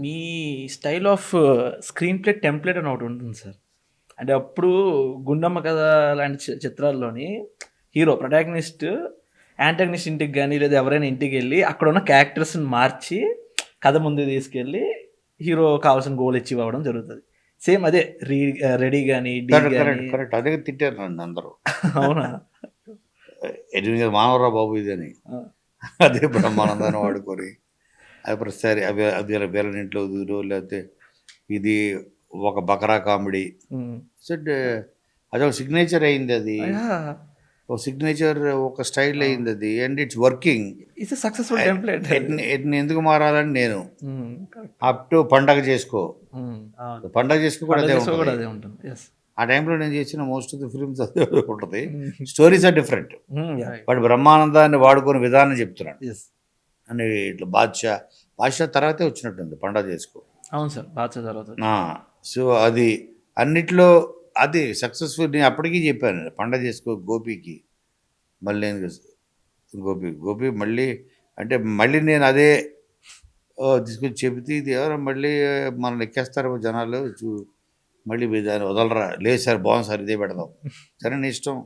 Me style of screenplay template అని ఒకటి ఉంటుంది సార్. అంటే అప్పుడు గుండమ్మ కథ లాంటి చిత్రాల్లోని హీరో ప్రొటాగనిస్ట్ యాంటాగనిస్ట్ ఇంటికి కానీ లేదా ఎవరైనా ఇంటికి వెళ్ళి అక్కడ ఉన్న క్యారెక్టర్స్ని మార్చి కథ ముందు తీసుకెళ్ళి హీరో కావాల్సిన గోల్ ఇచ్చి ఇవ్వడం జరుగుతుంది. సేమ్ అదే రీ రెడీ కానీ కరెక్ట్ అదే తిట్టారు అందరూ. అవునా? ఎనిమిది మానవరా బాబు ఇదని. అదే బ్రహ్మానందాన్ని వాడుకొని. అది ప్రతిసారి అవి అది వేరే ఇంట్లో దూరు లేకపోతే ఇది ఒక బకరా కామెడీ. సెట్ అది ఒక సిగ్నేచర్ అయింది అది. ఒక సిగ్నేచర్ ఒక స్టైల్ అయింది అది. And it's working it's successful template ఎందుకు మారాలని నేను. అప్ టు పండగ చేసుకో. పండగ చేసుకో కూడా అదే ఉంటుంది. ఆ టైంలో నేను చేసిన మోస్ట్ ఆఫ్ ది ఫిల్మ్స్ అదే ఉంటుంది. స్టోరీస్ ఆర్ డిఫరెంట్ బట్ బ్రహ్మానందాన్ని వాడుకునే విధానం చెప్తున్నాను అని ఇట్లా బాద్షా బాద్షా తర్వాతే వచ్చినట్టుంది పండగ చేసుకో. అవును సార్ బాగా తర్వాత సో అది అన్నిట్లో అది సక్సెస్ఫుల్ నేను అప్పటికీ చెప్పాను పండగ చేసుకో గోపికి. మళ్ళీ గోపి గోపి మళ్ళీ అంటే మళ్ళీ నేను అదే తీసుకొచ్చి చెబితే ఇది ఎవరో మళ్ళీ మనల్ని ఎక్కేస్తారు జనాలు చూ- మళ్ళీ దాన్ని వదలరా లేదు సార్ బాగుంది సార్ ఇదే పెడదాం. సరే నీ ఇష్టం.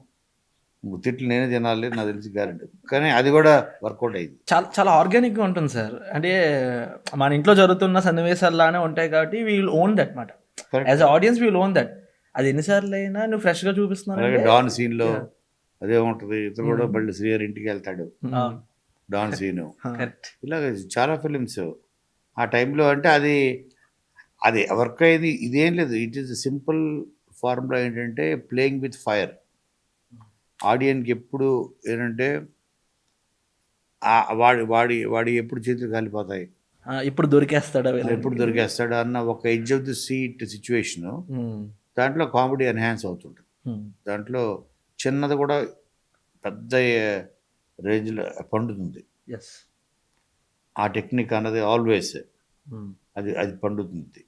తిట్లు నేనే తినాలి నాకు తెలిసి గ్యారెంటీ. కానీ అది కూడా వర్కౌట్ అయింది. చాలా చాలా ఆర్గానిక్గా ఉంటుంది సార్. అంటే మన ఇంట్లో జరుగుతున్న సన్నివేశాల్లానే ఉంటాయి కాబట్టి వీల్ ఓన్ దట్ మాట. As audience we'll own that అది ఎన్నిసార్లు అయినా నువ్వు ఫ్రెష్గా చూపిస్తున్నావు అలాగే డాన్ సీన్లో. అదే ఉంటుంది. ఇతను కూడా Hmm. మళ్ళీ శ్రీహరి ఇంటికి వెళ్తాడు. Hmm. Don scene. కరెక్ట్ ఇలాగ చాలా ఫిలిమ్స్. ఆ టైంలో అంటే అది అది వర్క్ అయ్యేది ఇదేం లేదు. ఇట్ ఈస్ సింపుల్ ఫార్ములా ఏంటంటే ప్లేయింగ్ విత్ ఫైర్ ఆడియన్కి ఎప్పుడు ఏంటంటే వాడి వాడి వాడి ఎప్పుడు చేతులు కాలిపోతాయి ఇప్పుడు దొరికేస్తాడా? ఎప్పుడు దొరికేస్తాడు అన్న ఒక edge of the seat situation. దాంట్లో కామెడీ ఎన్హాన్స్ అవుతుంటుంది. దాంట్లో చిన్నది కూడా పెద్ద రేంజ్లో పండుతుంది. ఆ టెక్నిక్ అన్నది ఆల్వేస్. అది అది పండుతుంది